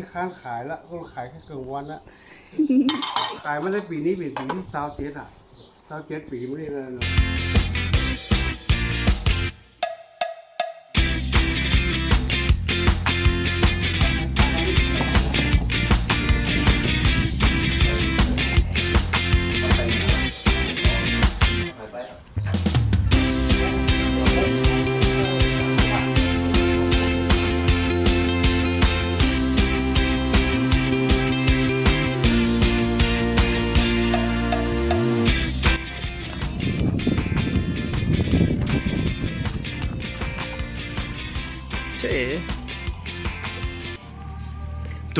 ที่ค้างขายละก็ขายแค่กลางวันละขายมาได้ปีนี้เป็นปีที่ซาวเจ็ดอะซาวเจ็ดปีไม่ได้เลย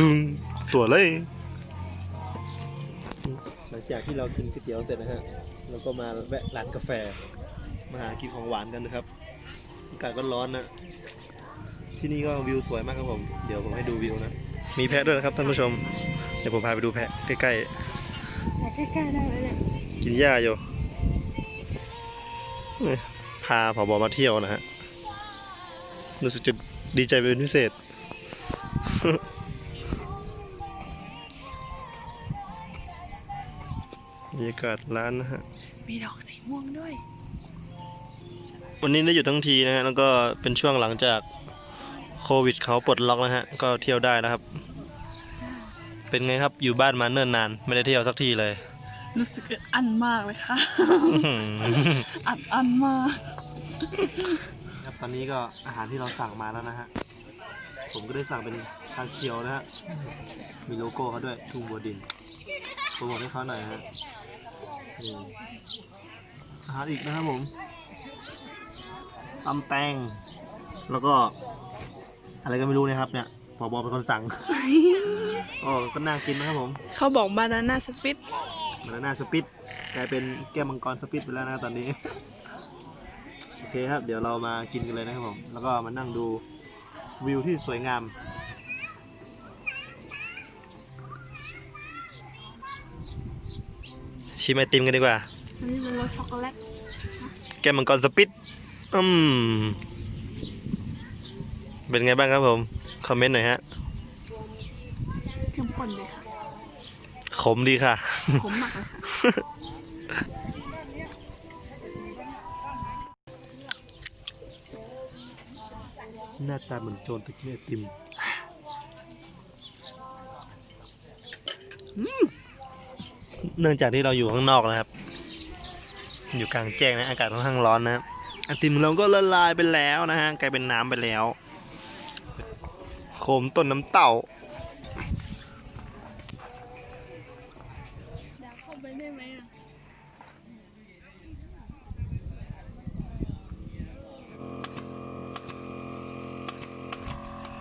ตึงตัวเลยหลังจากที่เรากินก๋วยเตี๋ยวเสร็จนะฮะเราก็มาแวะร้านกาแฟ มาหากินของหวานกันนะครับอากาศก็ร้อนนะที่นี่ก็วิวสวยมากครับผม เดี๋ยวผมให้ดูวิวนะ มีแพะด้วยนะครับท่านผู้ชม เดี๋ยวผมพาไปดูแพะใกล้ใกล้ๆได้ไหมเนี่ยๆกินหญ้าอยู่นี่พาผอบอมาเที่ยวนะฮะรู้สึกจะดีใจเป็นพิเศษ รรยากาศร้านนะฮะ มีดอกสีม่วงด้วย วันนี้ได้อยู่ทั้งทีนะฮะ แล้วก็เป็นช่วงหลังจากโควิดเขาปลดล็อกนะฮะ ก็เที่ยวได้นะครับ เป็นไงครับ อยู่บ้านมาเนิ่นนาน ไม่ได้เที่ยวสักทีเลย รู้สึกอึดอันมากเลยค่ะอื้อหืออัดอันมาก ครับตอนนี้ก็อาหารที่เราสั่งมาแล้วนะฮะ ผมก็ได้สั่งเป็นชาเขียวนะฮะ มีโลโก้เขาด้วยทุ่งบัวดินโปรโมทให้เขาหน่อยฮะนี่ อาหารอีกนะครับผมตำแตง แล้วก็ อะไรก็ไม่รู้นะครับเนี่ยผอบอเป็นคนสั่งโอ้ก็น่ากินนะครับผม เขาบอกบานาน่าสปิตบานาน่าสปิดกลายเป็นแก้วมังกรสปิดไปแล้วนะตอนนี้ โอเคครับ เดี๋ยวเรามากินกันเลยนะครับผม แล้วก็มานั่งดูวิวที่สวยงาม ชิมไอติมกันดีกว่า อันนี้เป็นรสช็อกโกแลตแก้วมังกรสปิดอืมเป็นไงบ้างครับผม คอมเมนต์หน่อยฮะเข้มข้นเลยค่ะ ขมดีค่ะ ขมมากเลยค่ะหน้าตาเหมือนโจรตะเกียบไอติม เนื่องจากที่เราอยู่ข้างนอกนะครับ อยู่กลางแจ้งนะอากาศค่อนข้างร้อนนะครับไอติมเราก็ละลายไปแล้วนะฮะกลายเป็นน้ำไปแล้ว โคมต้นน้ำเต่า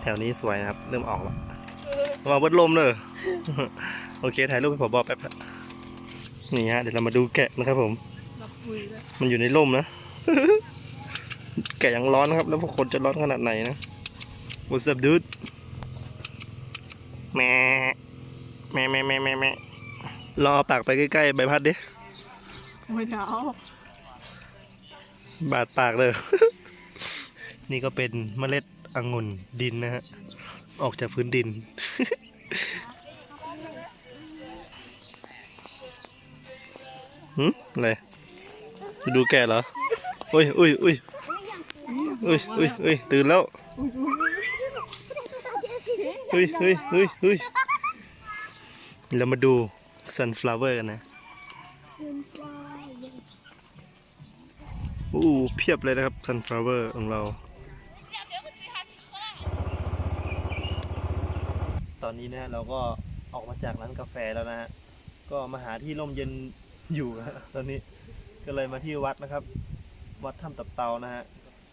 แถวนี้สวยนะครับ เริ่มออกแล้วระวังเบิดลมเลย โอเค ถ่ายรูปให้ผมบอกแป๊บ นะนี่ฮะเดี๋ยวเรามาดูแกะนะครับผมรับปุยเลยมันอยู่ในร่มนะ แกะยังร้อนนะครับ แล้วพวกคนจะร้อนขนาดไหนนะ What's up dude แม่แม่แม่แม่แม่แม่ลองเอาปากไปใกล้ๆใบพัดดิโอ้ยหนาวบาดปากเลย นี่ก็เป็นเมล็ดองุ่นดินนะฮะ ออกจากพื้นดิน หืมอะไรจะดูแก่เหรออุ้ยอุ้ยอุ้ยอุ้ยอุ้ยอุ้ยตื่นแล้วอุ้ยอุ้ยอุ้ยอุ้ยเรามาดู sunflower กันนะอู้เพียบเลยนะครับ sunflower ของเรา ตอนนี้นะเราก็ออกมาจากร้านกาแฟแล้วนะฮะ ก็มาหาที่ร่มเย็น อยู่นะฮะตอนนี้ก็เลยมาที่วัดนะครับ วัดถ้ำตับเตานะฮะ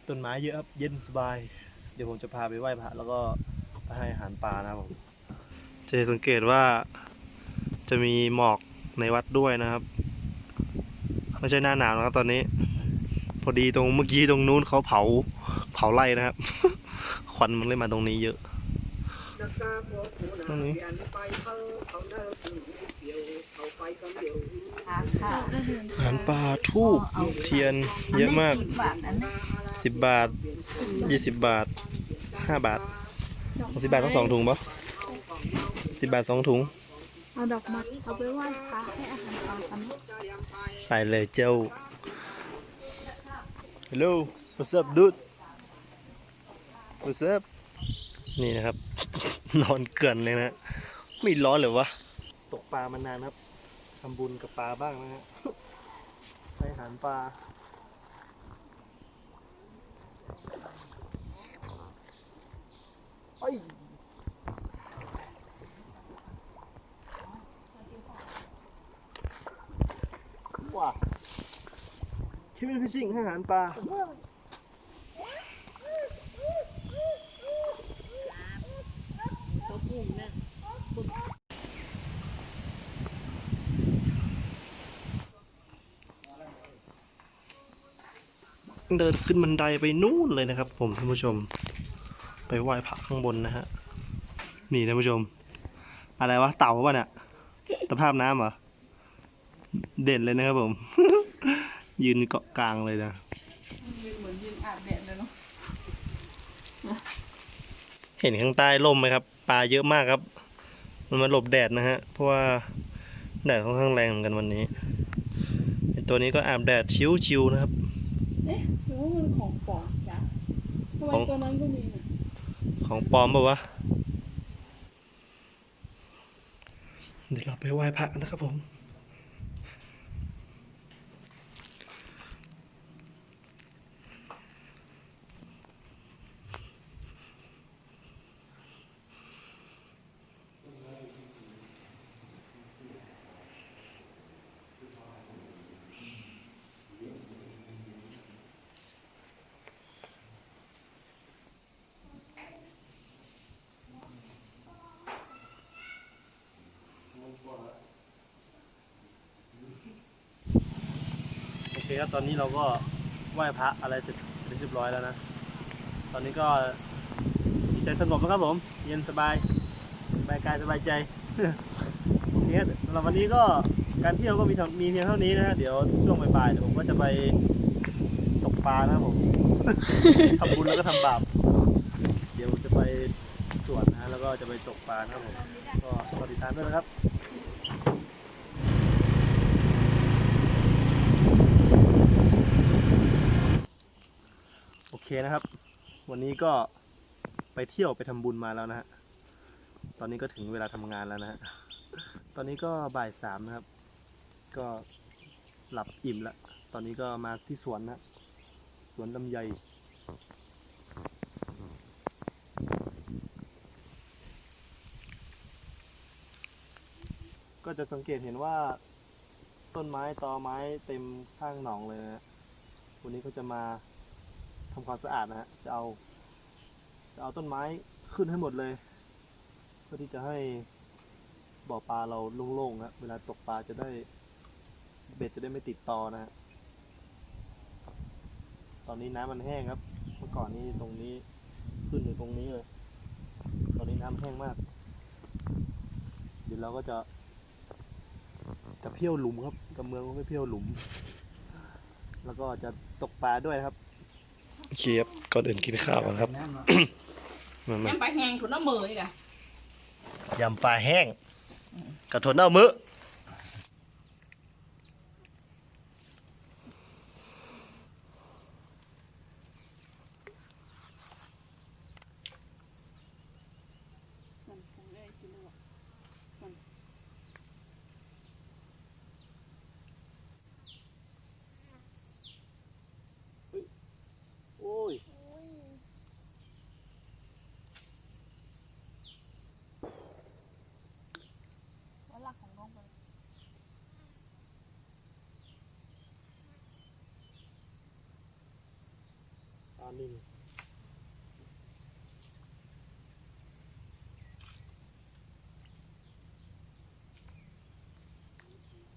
ต้นไม้เยอะครับเย็นสบาย เดี๋ยวผมจะพาไปไหว้พระแล้วก็ไปให้อาหารปลานะครับผมจะสังเกตว่าจะมีหมอกในวัดด้วยนะครับไม่ใช่หน้าหนาวนะครับ ตอนนี้ พอดีตรงเมื่อกี้ตรงนู้นเขาเผาเผาไร่นะครับ ควันมันเลยมาตรงนี้เยอะนักตาขอผู้นาเปลี่ยนไปเขาเขาเดินเดียวเขาไปกันเดียวอาหารปลาทูบเทียนเยอะมากสิบบาทยี่สิบบาทห้าบาทสิบบาททั้งสองถุงปะเขาสิบบาทสองถุง เอาดอกไม้เอาไปไหว้พระให้อาหารปลากันนะไปเลยเจ้า Hello what's up dude what's up นี่นะครับ นอนเกลื่อนเลยนะ ไม่ร้อนเหรอวะ ตกปลามานานครับ ทำบุญกับปลาบ้างนะฮะให้หารปลาเอ้ว้าคิวินฟิชชิ่งให้อาหารปลา เดินขึ้นบันไดไปนู่นเลยนะครับ ผมท่านผู้ชม ไปไหว้พระข้างบนนะฮะนี่ท่านผู้ชม อะไรวะเต่าป่ะเนี่ยสภาพน้ำเหรอเด่นเลยนะครับผม ยืนเกาะกลางเลยนะเหมือนยืนอาบแดดเลยเนาะเห็นข้างใต้ร่มไหมครับปลาเยอะมากครับ มันมาหลบแดดนะฮะเพราะว่าแดดค่อนข้างแรงเหมือนกันวันนี้ไอ้ตัวนี้ก็อาบแดดชิวๆนะครับเอ๊ะหรือ ว่ามันของปลอมจ้ะทำไมตัวนั้นก็มีน่ะของปลอมป่าวะ เดี๋ยวเราไปไหว้พระนะครับผม โอเคครับตอนนี้เราก็ไหว้พระอะไรเสร็จเรียบร้อยแล้วนะ ตอนนี้ก็จิตใจสงบแล้วครับผม เย็นสบายสบายกายสบายใจโอเคครับสำหรับวันนี้ก็การเที่ยวก็มีเท่ามีเพียงเท่านี้นะฮะเดี๋ยวช่วงบ่ายๆเดี๋ยวผมก็จะไปตกปลานะครับผมทำบุญแล้วก็ทำบาป เดี๋ยวจะไป สวนนะฮะแล้วก็จะไปตกปลานะครับผมก็รอติดตามด้วยนะครับโอเคนะครับ วันนี้ก็ไปเที่ยวไปทำบุญมาแล้วนะฮะตอนนี้ก็ถึงเวลาทำงานแล้วนะฮะตอนนี้ก็บ่ายสามนะครับ ก็หลับอิ่มแล้วตอนนี้ก็มาที่สวนนะสวนลำไย ก็จะสังเกตเห็นว่า ต้นไม้ตอไม้เต็มข้างหนองเลยนะฮะวันนี้เขาจะมาทำความสะอาดนะฮะจะเอา จะเอาต้นไม้ขึ้นให้หมดเลยเพื่อที่จะให้บ่อปลาเราโล่งๆนะเวลาตกปลาจะได้เบ็ดจะได้ไม่ติดตอนะฮะตอนนี้น้ำมันแห้งครับ เมื่อก่อนนี้ตรงนี้ขึ้นอยู่ตรงนี้เลย ตอนนี้น้ำแห้งมาก เดี๋ยวเราก็จะ จะเพี้ยวหลุมครับกับเมืองก็ไม่เพี้ยวหลุม แล้วก็จะตกปลาด้วยนะครับเคียบก่อนอื่นกินข้าวก่อนครับ มามายังไปแหงถุนน้ำมืออีกอะ ยำปลาแห้งกระทนเอามือ มันคงได้กินหรอก โอ้ย แล้วหลักของน้องไป ปลานิ่ม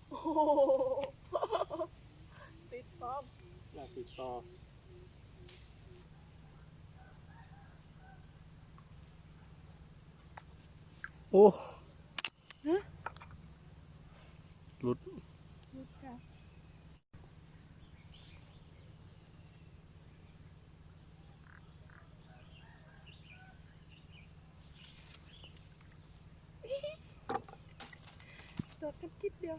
โอ้โหติดป๊อปอยากติดต่อโอ้หลุด รุดค่ะ โคิดเดี ยว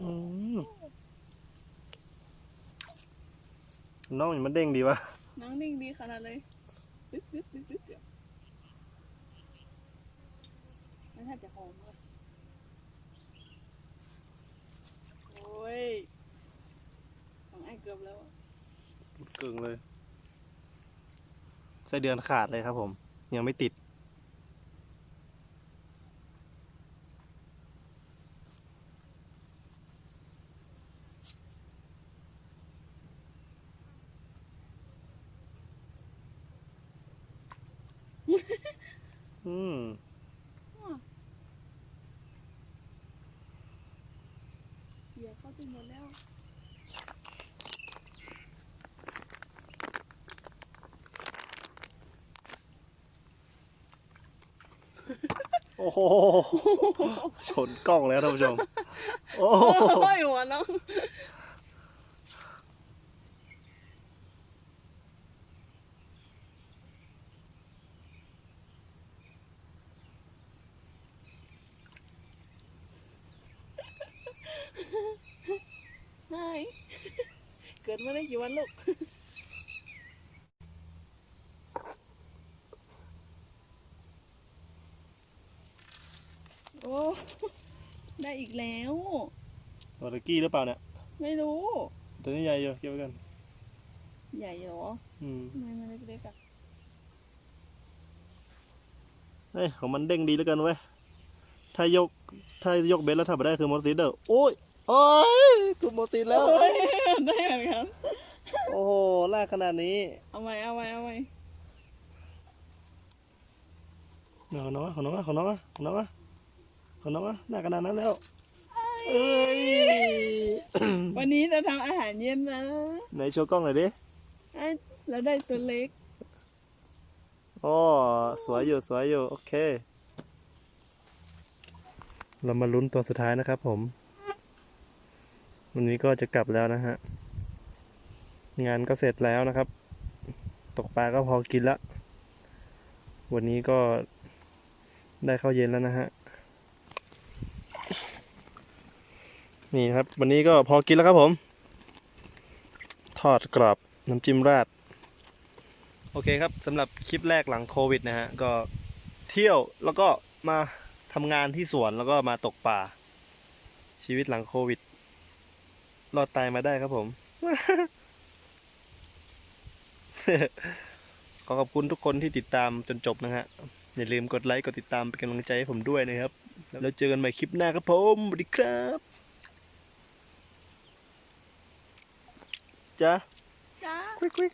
อืมน้องมันเด้งดีวะน้องนิ่งดีขนาดเลยปึ๊บปึ๊บปึ๊บปึ๊บเดี๋ยวนั่นถ้าจะหอมเลยโอ้ยของไอ้เกือบแล้วอะเก่งเลยไส้เดือนขาดเลยครับผม ยังไม่ติด อืม เดี๋ยวเข้าไปหมดแล้วโอ้โหชนกล้องแล้วท่านผู้ชม โอ้โห โอ้ยหัวน้อง ไฮเกิดมาได้กี่วันลูกโอ้ได้อีกแล้ว ตัวตะกี้หรือเปล่าเนี่ย ไม่รู้ ตัวนี้ใหญ่อยู่เก็บไว้กัน ใหญ่เหรออืมทำไมมันเล็กๆอะเอ้ยของมันเด้งดีแล้วกันเว้ย ถ้ายก ถ้ายกเบสแล้วทำไม่ได้คือมอสซิเดอร์ โอ้ย โอ้ยกูมอสซิแล้ว โอ้ยได้เหมือนกันโอ้โหลากขนาดนี้ เอาไว้เอาไว้เอาไว้ของน้องวะของน้องวะของน้องวะของน้องวะของน้องวะลากขนาดนั้นแล้ว เอ้ย วันนี้เราทำอาหารเย็นนะไหนโชว์กล้องหน่อยดิอะเราได้ตัวเล็กโอ้สวยอยู่สวยอยู่ โอเค เรามาลุ้นตัวสุดท้ายนะครับผม วันนี้ก็จะกลับแล้วนะฮะ งานก็เสร็จแล้วนะครับ ตกปลาก็พอกินละ วันนี้ก็ได้ข้าวเย็นแล้วนะฮะ นี่ครับ วันนี้ก็พอกินแล้วครับผม ทอดกรอบน้ำจิ้มราด โอเคครับสำหรับคลิปแรกหลังโควิดนะฮะ ก็เที่ยวแล้วก็มาทำงานที่สวนแล้วก็มาตกป่าชีวิตหลังโควิด รอดตายมาได้ครับผม ขอขอบคุณทุกคนที่ติดตามจนจบนะฮะ อย่าลืมกดไลค์ กดติดตามเป็นกำลังใจให้ผมด้วยนะครับ แล้วเจอกันใหม่คลิปหน้าครับผมสวัสดีครับจ้าจ้าควิกควิก